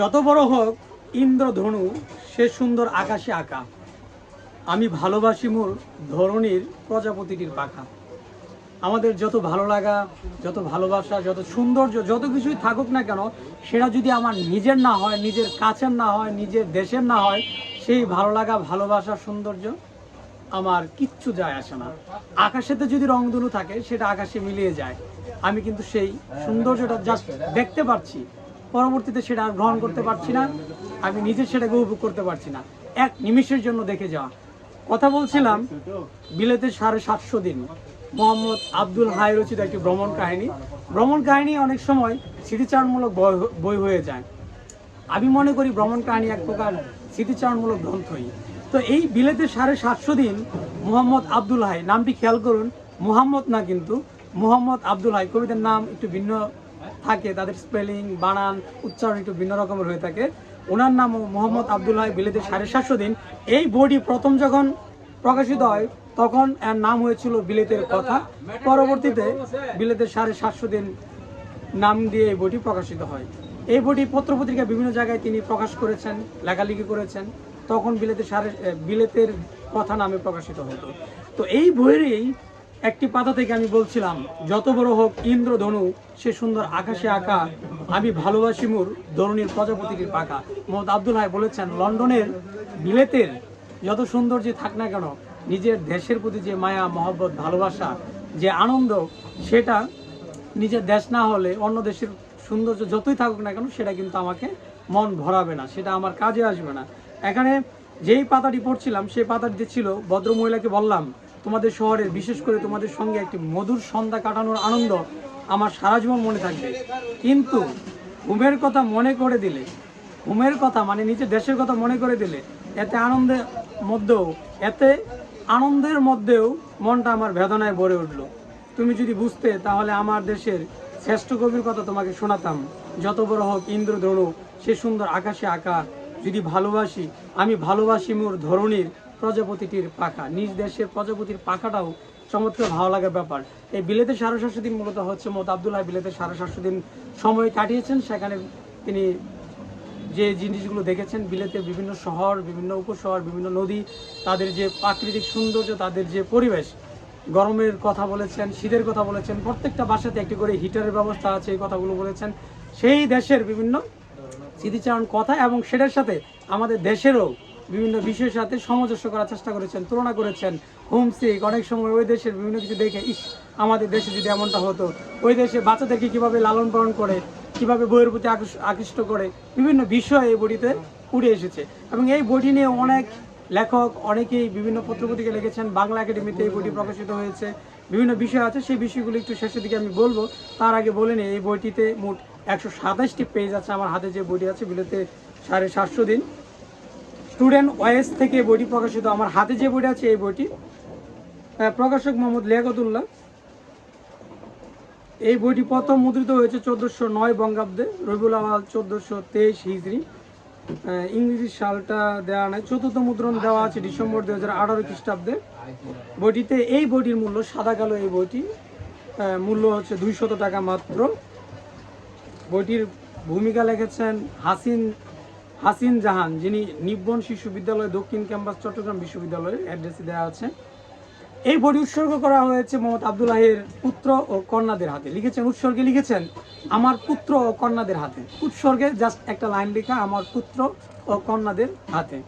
যত বড় হোক, ইন্দ্রধনু সে সুন্দর আকাশে আঁকা। আমি ভালোবাসি মোর ধরনীর প্রজাপতিটির পাখা। আমাদের যত ভালো লাগা, যত ভালোবাসা, যত সৌন্দর্য, যত কিছুই থাকুক না কেন, সেটা যদি আমার নিজের না হয়, নিজের কাছের না হয়, নিজের দেশের না হয়, সেই ভালো লাগা, ভালোবাসা, সৌন্দর্য আমার কিচ্ছু যায় আসে না। আকাশেতে যদি রংধনু থাকে, সেটা আকাশে মিলিয়ে যায়। আমি কিন্তু সেই সৌন্দর্যটা জাস্ট দেখতে পাচ্ছি পরবর্তীতে সেটা গ্রহণ করতে পারছি না। আমি নিজে সেটাকে উপভোগ করতে পারছি না। এক নিমিষের জন্য দেখে যাওয়া। কথা বলছিলাম, বিলেতে সাড়ে সাতশো দিন। মোহাম্মদ আব্দুল হাই রচিত একটি ভ্রমণ কাহিনী। ভ্রমণ কাহিনী অনেক সময় স্মৃতিচারণমূলক বই হয়ে যায়। আমি মনে করি ভ্রমণ কাহিনী এক প্রকার স্মৃতিচারণমূলক গ্রন্থই। তো এই বিলেতে সাড়ে সাতশো দিন মোহাম্মদ আব্দুল হাই, নামটি খেয়াল করুন, মোহাম্মদ না কিন্তু, মোহাম্মদ আব্দুল হাই। কবিতার নাম একটু ভিন্ন থাকে, তাদের স্পেলিং বানান, উচ্চারণ একটু ভিন্ন রকমের হয়ে থাকে। ওনার নাম মোহাম্মদ আব্দুল হাই বিলেতে সাড়ে সাতশো দিন। এই বইটি প্রথম যখন প্রকাশিত হয়, তখন এর নাম হয়েছিল বিলেতের কথা। পরবর্তীতে বিলেতের সাড়ে সাতশো দিন নাম দিয়ে এই বইটি প্রকাশিত হয়। এই বইটি পত্রপত্রিকা বিভিন্ন জায়গায় তিনি প্রকাশ করেছেন, লেখালেখি করেছেন। তখন বিলেতের সাড়ে বিলেতের কথা নামে প্রকাশিত হতো। তো এই বইয়েরই একটি পাতা থেকে আমি বলছিলাম, যত বড় হোক ইন্দ্রধনু, সে সুন্দর আকাশে আঁকা, আমি ভালোবাসি মোর ধরনীর প্রজাপতিটির পাকা মোহাম্মদ আব্দুল হাই বলেছেন, লন্ডনের বিলেতের যত সৌন্দর্য থাক না কেন, নিজের দেশের প্রতি যে মায়া, মহব্বত, ভালোবাসা, যে আনন্দ, সেটা নিজের দেশ না হলে অন্য দেশের সৌন্দর্য যতই থাকুক না কেন, সেটা কিন্তু আমাকে মন ভরাবে না, সেটা আমার কাজে আসবে না। এখানে যেই পাতাটি পড়ছিলাম, সেই পাতাটিতে ছিল ভদ্রমহিলাকে বললাম তোমাদের শহরের, বিশেষ করে তোমাদের সঙ্গে একটি মধুর সন্ধ্যা কাটানোর আনন্দ আমার সারা জীবন মনে থাকবে। কিন্তু ঘুমের কথা মনে করে দিলে, ঘুমের কথা মানে নিজের দেশের কথা মনে করে দিলে, এতে আনন্দের মধ্যেও, এতে আনন্দের মধ্যেও মনটা আমার বেদনায় ভরে উঠল। তুমি যদি বুঝতে, তাহলে আমার দেশের শ্রেষ্ঠ কবির কথা তোমাকে শোনাতাম। যত বড় হোক ইন্দ্রধনু, সে সুন্দর আকাশে আঁকা, যদি ভালোবাসি, আমি ভালোবাসি মোর ধরনীর প্রজাপতিটির পাখা। নিজ দেশের প্রজাপতির পাখাটাও চমৎকার ভালো লাগার ব্যাপার। এই বিলেতে সাড়ে সাতশো দিন মূলত হচ্ছে মোহাম্মদ আবদুল্লাহ বিলেতে সাড়ে সাতশো দিন সময় কাটিয়েছেন। সেখানে তিনি যে জিনিসগুলো দেখেছেন, বিলেতে বিভিন্ন শহর, বিভিন্ন উপশহর, বিভিন্ন নদী, তাদের যে প্রাকৃতিক সৌন্দর্য, তাদের যে পরিবেশ, গরমের কথা বলেছেন, শীতের কথা বলেছেন, প্রত্যেকটা বাসাতে একটি করে হিটারের ব্যবস্থা আছে, এই কথাগুলো বলেছেন। সেই দেশের বিভিন্ন স্মৃতিচারণ কথা এবং সেটার সাথে আমাদের দেশেরও বিভিন্ন বিষয়ের সাথে সামঞ্জস্য করার চেষ্টা করেছেন, তুলনা করেছেন। হোমসিক অনেক সময় ওই দেশের বিভিন্ন কিছু দেখে, ইস, আমাদের দেশে যদি এমনটা হতো, ওই দেশে বাচ্চাদেরকে কীভাবে লালন পালন করে, কীভাবে বইয়ের প্রতি আকৃষ্ট- করে, বিভিন্ন বিষয় এই বইটিতে উঠে এসেছে। এবং এই বইটি নিয়ে অনেক লেখক, অনেকেই বিভিন্ন পত্রপত্রিকা লিখেছেন, বাংলা একাডেমিতে এই বইটি প্রকাশিত হয়েছে, বিভিন্ন বিষয় আছে, সেই বিষয়গুলো একটু শেষের দিকে আমি বলব। তার আগে বলে নিই, এই বইটিতে মোট একশো সাতাশটি পেজ আছে, আমার হাতে যে বইটি আছে, বিলেতে সাড়ে সাতশো দিন। স্টুডেন্ট ওয়েস থেকে বইটি প্রকাশিত। আমার হাতে যে বইটি আছে, এই বইটি। প্রকাশক মোহাম্মদ লিয়াকতুল্লাহ। এই বইটি প্রথম মুদ্রিত হয়েছে চোদ্দোশো নয় বঙ্গাব্দে। রবিউল আওয়াল চোদ্দোশো তেইশ হিজড়ি ইংরেজি সালটা দেওয়া নাই। চতুর্থ মুদ্রণ দেওয়া আছে ডিসেম্বর দু হাজার আঠারো খ্রিস্টাব্দে। বইটিতে এই বইটির মূল্য, সাদা কালো এই বইটি মূল্য হচ্ছে দুইশত টাকা মাত্র। বইটির ভূমিকা লিখেছেন হাসিন হাসিন জাহান, যিনি নিব্বন শিশু বিদ্যালয় দক্ষিণ ক্যাম্পাস চট্টগ্রাম বিশ্ববিদ্যালয়ের অ্যাড্রেসে দেওয়া আছে। এই বই উৎসর্গ করা হয়েছে মোহাম্মদ আবদুল্লাহের পুত্র ও কন্যাদের হাতে। লিখেছেন উৎসর্গে, লিখেছেন, আমার পুত্র ও কন্যাদের হাতে। উৎসর্গে জাস্ট একটা লাইন লেখা, আমার পুত্র ও কন্যাদের হাতে।